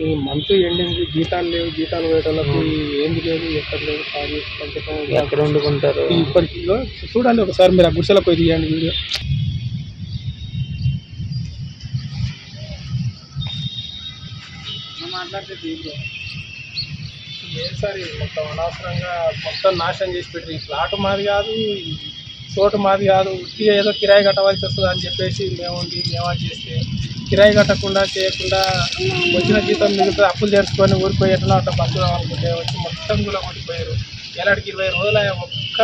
ఈ month ending జీతాలు లేవు జీతాలు పోయేటోళ్ళకి ఏంది లేదు ఎక్కడ లేదు ఎక్కడ వండుకుంటారు? ఇప్పటికి ఇగో చూడండి ఒకసారి మీరు ఆ గుడిసెలకు పోయి తీయండి వీడియో. మాట్లాడితే లేదు సార్ మొత్తం అనవసరంగా మొత్తం నాశనం చేసి పెట్టారు ఈ ప్లాట్ మాది కాదు చోటు మాది కాదు. ఉట్టిగా ఏదో కిరాయి కట్టవలసి వస్తుంది అని చెప్పేసి మేము ఉండి మేమా చేస్తే కిరాయి కట్టకుండా చేయకుండా వచ్చిన జీతం మిగతా అప్పులు తెరుచుకొని ఎట్లా అట్లా బతుకుదాం అనుకుంటే వచ్చి మొత్తం కూడా కొట్టిపోయారు ఎలాంటికి ఇరవై రోజులు ఒక్క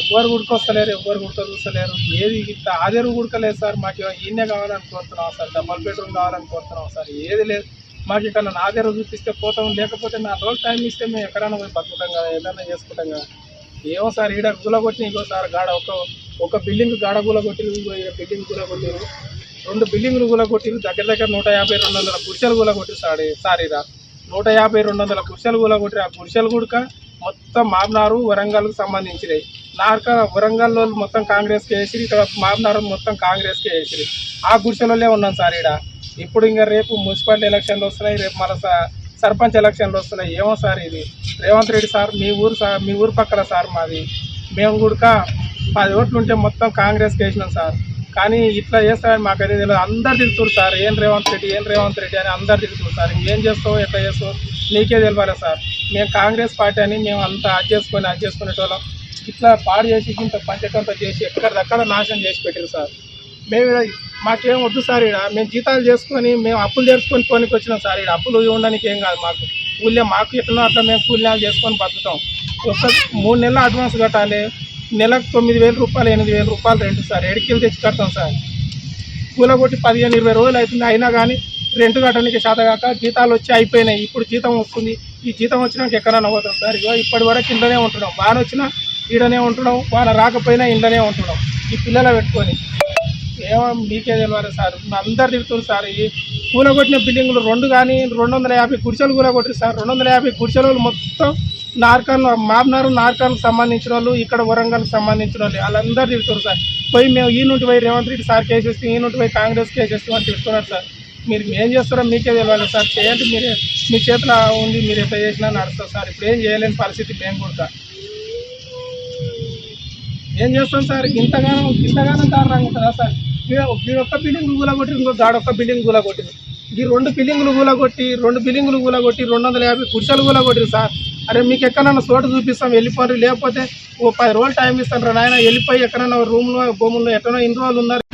ఎవ్వరు గుడికొస్తలేరు ఎవ్వరు గుడితో చూస్తలేరు. ఏది ఇంత ఆదేరు గుడకలేదు సార్. మాకు ఈయనే కావాలని కోరుతున్నాం సార్. డబల్ బెడ్రూమ్ కావాలని కోరుతున్నాం సార్. ఏది లేదు. మాకు ఇక్కడ ఆదేరు చూపిస్తే పోతాం. లేకపోతే నా రోజు టైం ఇస్తే మేము ఎక్కడైనా పోయి బతుకుతాం కదా ఏదైనా చేసుకుంటాం కదా. ఏమో సార్ ఈడ గుల కొట్టిన ఇంకో సార్ గాడ ఒక ఒక బిల్డింగ్ గాడ గుల ఈడ బిల్డింగ్ గులగొట్టిరు రెండు బిల్డింగ్లు గులగొట్టిరు దగ్గర దగ్గర నూట యాభై రెండు వందల గుడిసెలు గులగొట్టిరు సార్ సార్ ఇదా నూట యాభై రెండు వందల గుడిసెలు గులగొట్టిరు ఆ గుడిసెలు గుడక మొత్తం మామ్నారు వరంగల్కు సంబంధించినవి నాక వరంగల్లో మొత్తం కాంగ్రెస్కి వేసిరు ఇక్కడ మామ్నారు మొత్తం కాంగ్రెస్కి వేసిరు. ఆ గుడిసెలలో ఉన్నాం సార్ ఈడ. ఇప్పుడు ఇంకా రేపు మున్సిపాలిటీ ఎలక్షన్లు వస్తున్నాయి రేపు మన స- సర్పంచ్ ఎలక్షన్లు వస్తున్నాయి. ఏమో సార్ ఇది. రేవంత్ రెడ్డి సార్ మీ ఊరు సార్ మీ ఊరు పక్కన సార్ మాది. మేము కూడా పది ఓట్లు ఉంటే మొత్తం కాంగ్రెస్కి వేసినాం సార్. కానీ ఇట్లా చేస్తారని మాకైతే తెలియదు. అందరు తిరుగుతారు సార్ ఏం రేవంత్ రెడ్డి ఏం రేవంత్ రెడ్డి అని అందరు తిరుగుతారు సార్. ఇంకేం చేస్తావు ఎట్లా చేస్తావు నీకే తెలియాలి సార్. మేము కాంగ్రెస్ పార్టీ అని మేము అంతా అది చేసుకొని అది చేసుకునేటోళ్ళం. ఇట్లా పాడు చేసి ఇంత పంచకంత చేసి ఎక్కడిదక్కడ నాశనం చేసి పెట్టారు సార్. మేము మాకేం వద్దు సార్ ఇక్కడ మేము జీతాలు చేసుకొని మేము అప్పులు తెరుచుకొని పోనీకి వచ్చినాం సార్. ఇక్కడ అప్పులు ఉండడానికి ఏం కాదు మాకు. కూలే మాకు ఎట్లా అట్లా మేము కూలీనాలు చేసుకొని బతుకుతాం. ఒక మూడు నెలలు అడ్వాన్స్ కట్టాలి. నెలకు తొమ్మిది వేల రూపాయలు ఎనిమిది వేల రూపాయలు రెంట్ సార్. ఎడికెళ్ళి తెచ్చి కడతాం సార్. కూలగొట్టి పదిహేను ఇరవై రోజులు అవుతుంది. అయినా కానీ రెంట్ కట్టడానికి చేత కాక జీతాలు వచ్చి అయిపోయినాయి. ఇప్పుడు జీతం వస్తుంది. ఈ జీతం వచ్చినాక ఎక్కడైనా పోతాం సార్. ఇగో ఇప్పటి వరకు ఇంట్లోనే ఉంటున్నాం. వాన వచ్చినా ఈడనే ఉంటున్నాం. వాన రాకపోయినా ఇంట్లోనే ఉంటున్నాం. ఈ పిల్లల పెట్టుకొని. ఏమో మీకే తెలియాలి సార్. అందరు తిరుగుతారు సార్. ఈ కూలగొట్టిన బిల్డింగులు రెండు కానీ రెండు వందల యాభై గుడిసెలు కూలగొట్టారు సార్. రెండు వందల యాభై గుడిసెలు మొత్తం నార్కాన్ మాబ్నారు నార్కాన్కి సంబంధించిన వాళ్ళు ఇక్కడ వరంగల్కి సంబంధించిన వాళ్ళు వాళ్ళందరూ తిరుగుతారు సార్. పోయి మేము ఈ నుండి పోయి రేవంత్ రెడ్డి సార్ కేసేస్తాం ఈ నుండి పోయి కాంగ్రెస్ కేసేస్తాం అని తిడుతున్నారు సార్. మీరు ఏం చేస్తారో మీకే తెలియాలి సార్. చేయండి మీరే మీ చేతిలో ఉంది మీరు ఎట్లా చేసినా నడుస్తారు సార్. ఇప్పుడు ఏం చేయలేని పరిస్థితి మేము కూడా ఏం చేస్తాం సార్? ఇంతగానో ఇంతగానో కారణంగా ఉంటుందా సార్? వీడ- బిల్డింగ్ కూలగొట్టి ఇంకో గాడొక్క బిల్డింగ్ కూలగొట్టింది కొట్టింది ఈ రెండు బిల్డింగ్లు కూలగొట్టి కొట్టి రెండు బిల్డింగ్లు కూలగొట్టి కొట్టి రెండు వందల యాభై కుర్చీలు కూలగొట్టిరు సార్. అరే మీకు ఎక్కడన్నా చోటు చూపిస్తాం వెళ్ళిపోరు లేకపోతే ఓ పది రోజులు టైం ఇస్తాను రా నాయన. వెళ్ళిపోయి ఎక్కడన్నా రూమ్లో భూముల్లో ఎక్కడో ఇన్ని రోజులు ఉన్నారు.